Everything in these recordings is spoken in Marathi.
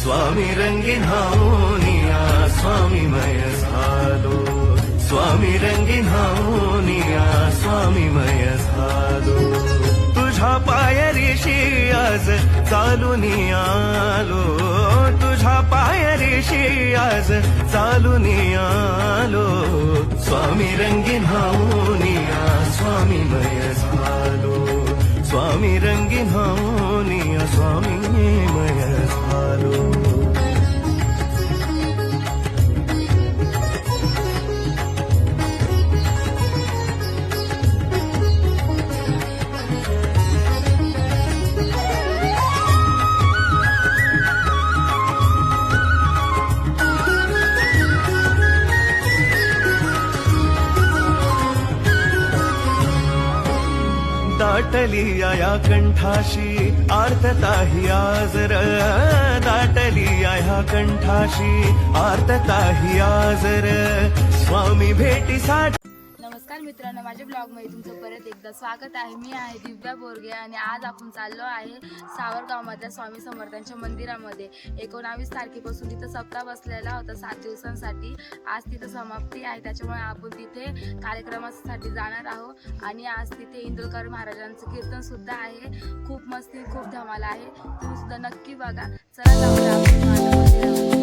स्वामी रंगीन हावनिया स्वामीमय झालो स्वामी रंगीन हावनिया स्वामीमय झालो तुझ्या पायरीशी आज चालून आलो. तुझ्या पायरीशी आज चालून आलो. स्वामी रंगीन हावनिया स्वामीमय झालो स्वामी रंगीन हावनिया स्वामीमय झालो दाटली आया कंठाशी आर्तताही आजर दाटली आया कंठाशी आर्तताही आजर स्वामी भेटीसाठी नमस्कार मित्रांनो माझ्या ब्लॉगमध्ये तुमचं परत एकदा स्वागत आहे. मी आहे दिव्या बोरगे आणि आज आपण चाललो आहे सावरगावमधल्या स्वामी समर्थांच्या मंदिरामध्ये. एकोणावीस तारखेपासून तिथं सप्ताह बसलेला होता सात दिवसांसाठी. आज तिथं समाप्ती आहे त्याच्यामुळे आपण तिथे कार्यक्रमासाठी जाणार आहोत. आणि आज तिथे इंदुरकर महाराजांचं कीर्तन सुद्धा आहे. खूप मस्ती खूप धमाल आहे. तुम्ही सुद्धा नक्की बघा. चला जाऊया आपण मंदिरामध्ये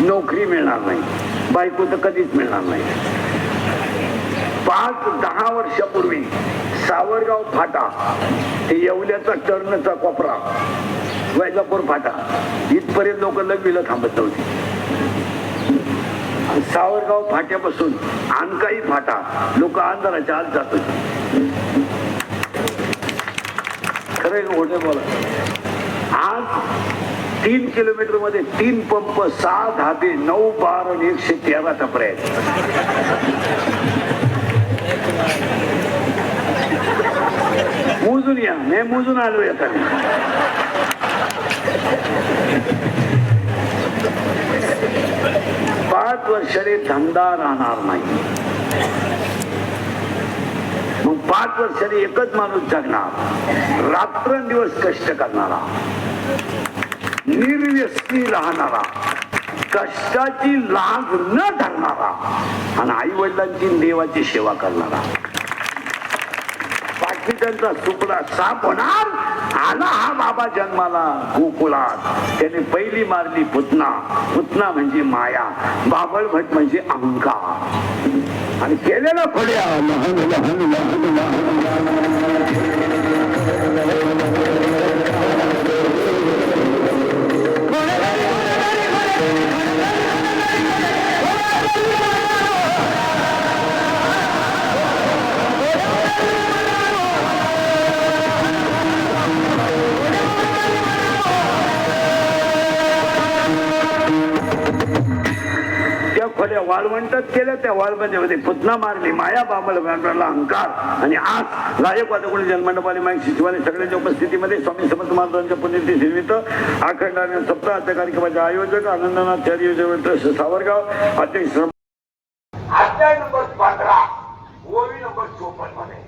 नोकरी मिळणार नाही. बायको तर कधीच मिळणार नाही. पाच दहा वर्षापूर्वी सावरगाव फाटा ते येवल्याचा टर्नचा कोपरा वैजापूर फाटा इथपर्यंत लोक लग्नीला थांबत नव्हती. सावरगाव फाट्यापासून आणकाई फाटा लोक अंधाराच्या आत जात होते. खरं का बोला? आज तीन किलोमीटरमध्ये तीन पंप सहा धाबे नऊ बार आणि एकशे तेरा टपरे आहेत मोजून या. मी मोजून आलो येता पाच वर्षाने धंदा राहणार नाही. मग पाच वर्षाने एकच माणूस जगणार. रात्रंदिवस कष्ट करणारा. निर्व्यसनी राहणारा कष्टाची लाग न धरणारा आणि आई वडिलांची देवाची सेवा करणारा. बाकीच्यांचा सुपडा साप होणार आला हा बाबा जन्माला गोकुळात. त्याने पहिली मारली पुतना. पुतना म्हणजे माया. बाबळ भट म्हणजे अंका आणि केलेला फड्या लहान लहान लहान वाळवंटात केलं त्या वाळवंटामध्ये म्हणजे पुतना मारली माया बाबल व्यापाराला अहंकार आणि आज गायक वादकुळ जन्मंडपाली माईक शिशवाले सगळ्यांच्या उपस्थितीमध्ये स्वामी समर्थ महाराजांच्या पुण्यतिथी निमित्त अखंडाने सप्ताहाच्या कार्यक्रमाचे आयोजक आनंदनाथ चार योजना ट्रस्ट सावरगाव अध्यक्ष अध्याय नंबर पंधरा ओवी नंबर चोपन्नमध्ये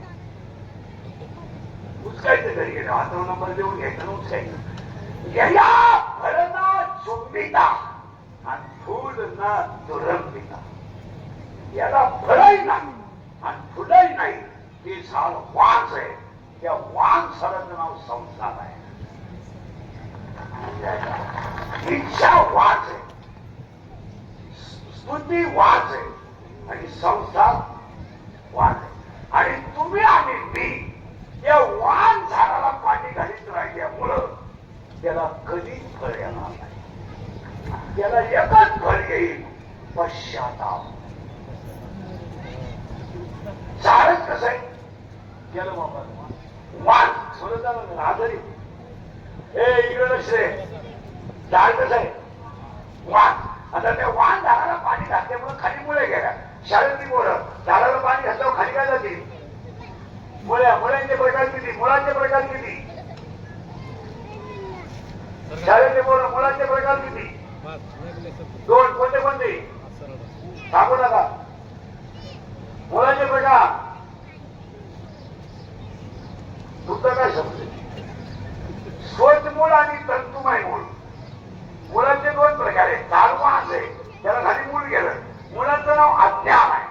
उचकायचं घरी गेलं हातावर नंबर देऊन घ्यायचं आणि उचकायचं यया फळना आणि फूल ना दुरंबिता याला फळही नाही आणि फुलही नाही. ते झाड वाच आहे. त्या वाघ झाडाचं नाव संसार आहे. इच्छा वाच आहे स्तुती वाच आहे आणि संसार वाच आहे आणि तुम्ही आणि मी या वाण झाडाला पाणी घालीत राहिल्यामुळं त्याला कधीच फळ येणार याला त्याला एकच फळ येईल. पश्चाताप. झाडच कसं आहे गेलं बाबा वाण सोडत आजारी. हे इकडे लक्ष रे झाड कसं आहे? वाण आता त्या वाण झाडाला पाणी घातल्यामुळे खाली मुळे गेल्या. शाळेतली पोरं. झाडाला पाणी घातल्यावर खाली काय जातील? मुळ्या. मुळ्यांचे प्रकार किती? मुळांचे प्रकार किती? शाळेतले पोरं मुळांचे प्रकार किती? दोन कोणते कोणते? सांगू नका. मुळांचे बेटा तुमचा काय शब्द स्वच्छ मूळ आणि तंतुमय मूळ मुलांचे दोन प्रकार आहेत. झाड वास आहे त्याला खाली मूळ गेलं मुलाचं नाव अज्ञान आहे.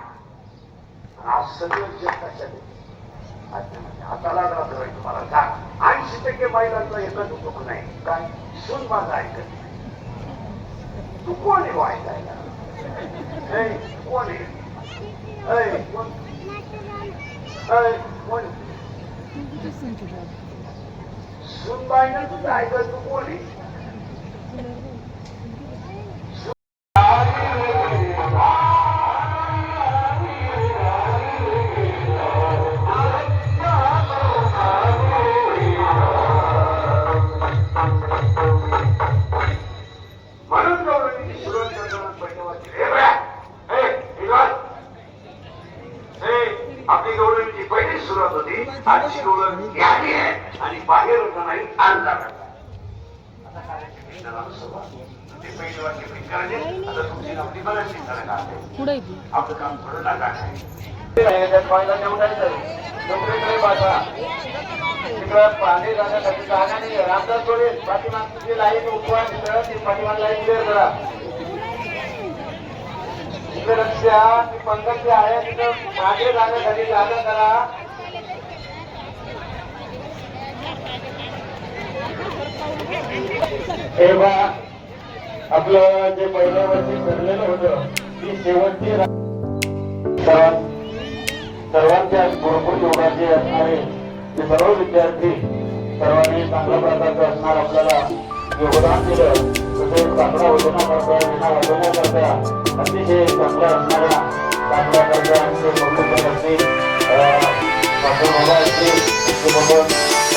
आज सगळं जग कशात अज्ञान हाताला तुम्हाला. सांग ऐंशी टक्के महिलांचं एकच दुःख नाही. काय सून माझं ऐकत नाही. तू कोण आहे वाईटायला हे, कोण आहे ऐ, कोण ऐ, कोण सुनबाईनं तुझं ऐकत तू कोण आहे सुरुवात होती आजची गौरव ज्ञानी आहे आणि बाहेर होता नाही अंधार आता कार्याची कृष्णाला सुरुवात ते पहिलं वाक्य प्रिंट करायचे. आता तुमची नोकरी बघायची खरं काम आहे. पुढे आपलं काम थोडं नका. आहे तिकडं पाणी जाण्यासाठी जागा नाही रामदास थोडे पाठीमागची लाईन उपवास तिकडं ती पाठीमाग लाईन क्लिअर करा तिकडे लक्ष द्या. ती पंकज जे आहे. तिथं मागे जाण्यासाठी जागा करा. तेव्हा आपलं जे पहिल्या वर्षी ठरलेलं होतं ती शेवटची सर्वांच्या गुरुकुल योगाचे असणारे ते सर्व विद्यार्थी सर्वांनी चांगल्या प्रकारचं असणार आपल्याला योगदान दिलं. तसेच चांगला अतिशय चांगल्या असणाऱ्या चांगल्या करता असतील